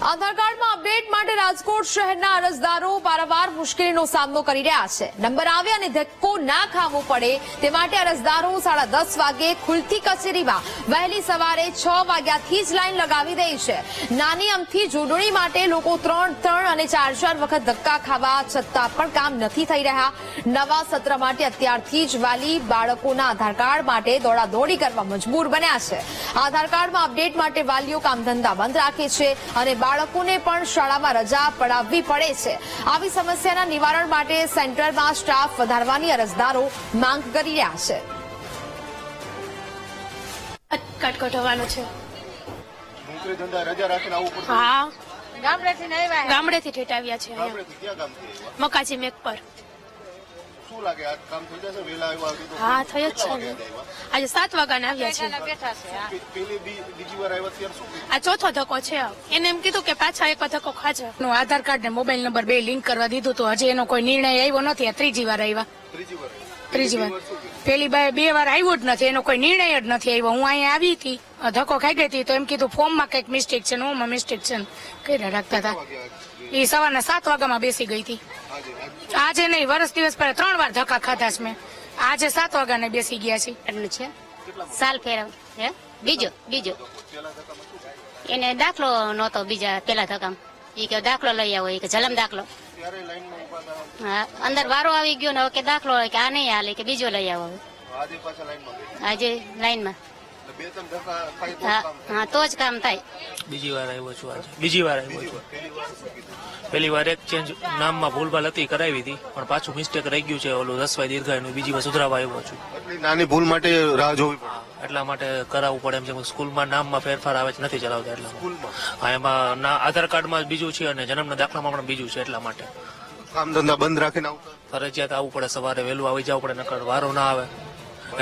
આધાર કાર્ડમાં અપડેટ માટે રાજકોટ શહેરના અરજદારો વારંવાર મુશ્કેલીનો સામનો કરી રહ્યા છે. નંબર આવે અને ધક્કો ના ખાવો પડે તે માટે અરજદારો સાડા દસ વાગે ખુલતી કચેરીમાં વહેલી સવારે છ વાગ્યાથી જ લાઈન લગાવી દે છે. નાની અમથી જોડણી માટે લોકો ત્રણ ત્રણ અને ચાર ચાર વખત ધક્કા ખાવા છતાં પણ કામ નથી થઈ રહ્યા. નવા સત્ર માટે અત્યારથી જ વાલી બાળકોના આધાર કાર્ડ માટે દોડાદોડી કરવા મજબૂર બન્યા છે. આધાર કાર્ડમાં અપડેટ માટે વાલીઓ કામ ધંધા બંધ રાખે છે અને બાળકોને પણ શાળામાં રજા પડાવવી પડે છે. આવી સમસ્યાના નિવારણ માટે સેન્ટરમાં સ્ટાફ વધારવાની અરજદારો માંગ કરી રહ્યા છે. છે. નોકરી ધંધા રજા રાખીને આવવું પડશે. હા. ગામડેથી ને ગામડેથી ઠેઠ આવ્યા છે? મકાજી મેક પર શું લાગે? આ કામ થઈ જશે? વેલા આવ્યા હતી તો હા થઈ જ છે? આજે સાત વાગ્યાના આવ્યા છે બેઠા બેઠા છે પેલી બીજી વાર આવ્યા ત્યારે શું આ ચોથો ધક્કો છે. એને એમ કીધું કે પાછા એક ધક્કો ખાજે. નું આધાર કાર્ડ ને મોબાઈલ નંબર બે લિંક કરવા દીધું તો હજી એનો કોઈ નિર્ણય આવ્યો નથી. આ ત્રીજી વાર આવ્યા. ત્રીજી વાર ત્રીજી વાર? પેલી બાય બે વાર આવ્યો જ નથી, એનો કોઈ નિર્ણય જ નથી આવ્યો હું અહીંયા આવી હતી ધક્કો ખાઈ ગઈ હતી, તો એમ કીધું ફોર્મમાં કંઈક મિસ્ટેક છે ઓમાં મિસ્ટેક છે કર્યા રાખતા હતા. એ સવારના સાત વાગ્યામાં બેસી ગઈ હતી. આજે નહીં, વર્ષ દિવસ પહેલા ત્રણ વાર ધક્કા ખાધા છે મેં. આજે સાત વાગ્યાને બેસી ગયા છે એટલું છે? સાલ ફેરવ, હે? બીજો બીજો. એને દાખલો નહોતો બીજા પેલા ધક્કામાં. એ કે દાખલો લઈ આવો. એ કે જલમ દાખલો. હા અંદર વારો આવી ગયો ને હવે કે દાખલો કે આ નહીં હાલે કે બીજો લઈ આવો આજે પાછા લાઈનમાં આજે લાઈનમાં એટલે બે ત્રણ ધક્કા ખાઈ તો હા હા તો જ કામ થાય. બીજી વાર આવ્યો છું આજે. બીજી વાર આવ્યો છું. પહેલી વાર શું કીધું? પહેલી વાર એક ચેન્જ નામમાં ભૂલભાલ હતી કરાવી હતી પણ પાછું મિસ્ટેક રહી ગયું છે ઓલું રસવાઈ દીર્ઘાયનું બીજી વાર સુધરાવા આવ્યો છું. નાની ભૂલ માટે રાહ જોવી પડે. એટલા માટે કરાવવું પડે એમ છે સ્કૂલમાં નામમાં ફેરફાર આવે છે નથી ચલાવતા એટલે સ્કૂલમાં? હા એમાં ના આધાર કાર્ડમાં બીજું છે અને જન્મના દાખલામાં પણ બીજું છે એટલા માટે. કામ ધંધા બંધ રાખીને આવું ફરજિયાત આવવું પડે સવારે વહેલું આવી જવું પડે નકર વારો ના આવે.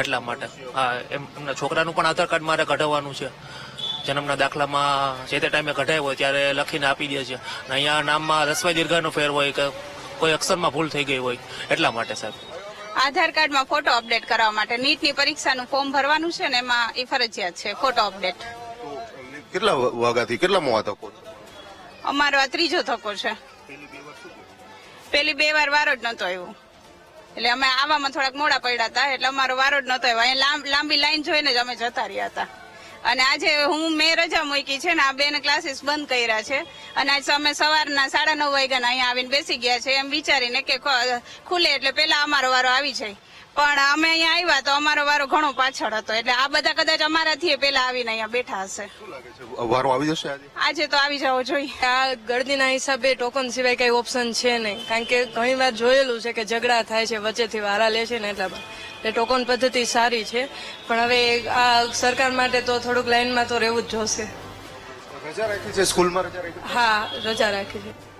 એટલા માટે. હા એમ એમના છોકરાનું પણ આધાર કાર્ડ મારે કઢાવવાનું છે. જન્મના દાખલામાં જે તે ટાઈમે કઢાય હોય ત્યારે લખીને આપી દે છે. અહીંયા નામમાં રસવાઈ દીર્ઘાનો ફેર હોય કે કોઈ અક્ષરમાં ભૂલ થઈ ગઈ હોય એટલા માટે સાહેબ. આધાર કાર્ડમાં ફોટો અપડેટ કરવા માટે નીટની પરીક્ષાનું ફોર્મ ભરવાનું છે ને એમાં એ ફરજિયાત છે ફોટો અપડેટ કેટલા વાગ્યાથી કેટલા મોવા તકો અમારો આ ત્રીજો ધક્કો છે. પેલી બે વાર વારો જ નતો આવ્યો. એટલે અમે આવામાં થોડાક મોડા પડ્યા હતા એટલે અમારો વારો જ નતો આવ્યો અહીંયા લાંબી લાઈન જોઈને જ અમે જતા રહ્યા હતા. અને આજે હું મેં રજા મૂકી છે ને આ બેન ક્લાસીસ બંધ કર્યા છે. અને આજે અમે સવારના સાડા નવ વાગ્યાના અહીંયા આવીને બેસી ગયા છે. એમ વિચારીને કે ખુલે એટલે પેલા અમારો વારો આવી જાય. પણ અમે અહીંયા આવ્યા તો અમારો વારો ઘણો પાછળ હતો. એટલે આ બધા કદાચ અમારાથી પેલા આવીને અહીંયા બેઠા હશે. શું વારો આવી જશે આજે? આજે તો આવી જવો જોઈએ. આ ગળદીના હિસાબે ટોકન સિવાય કઈ ઓપ્શન છે નહીં. કારણ કે ઘણી વાર જોયેલું છે કે ઝઘડા થાય છે વચ્ચેથી વારા લે છે ને એટલા એટલે ટોકન પદ્ધતિ સારી છે. પણ હવે આ સરકાર માટે તો થોડુંક લાઈનમાં તો રહેવું જ જોશે. રજા રાખી છે સ્કૂલમાં રજા રાખી હા રજા રાખી છે.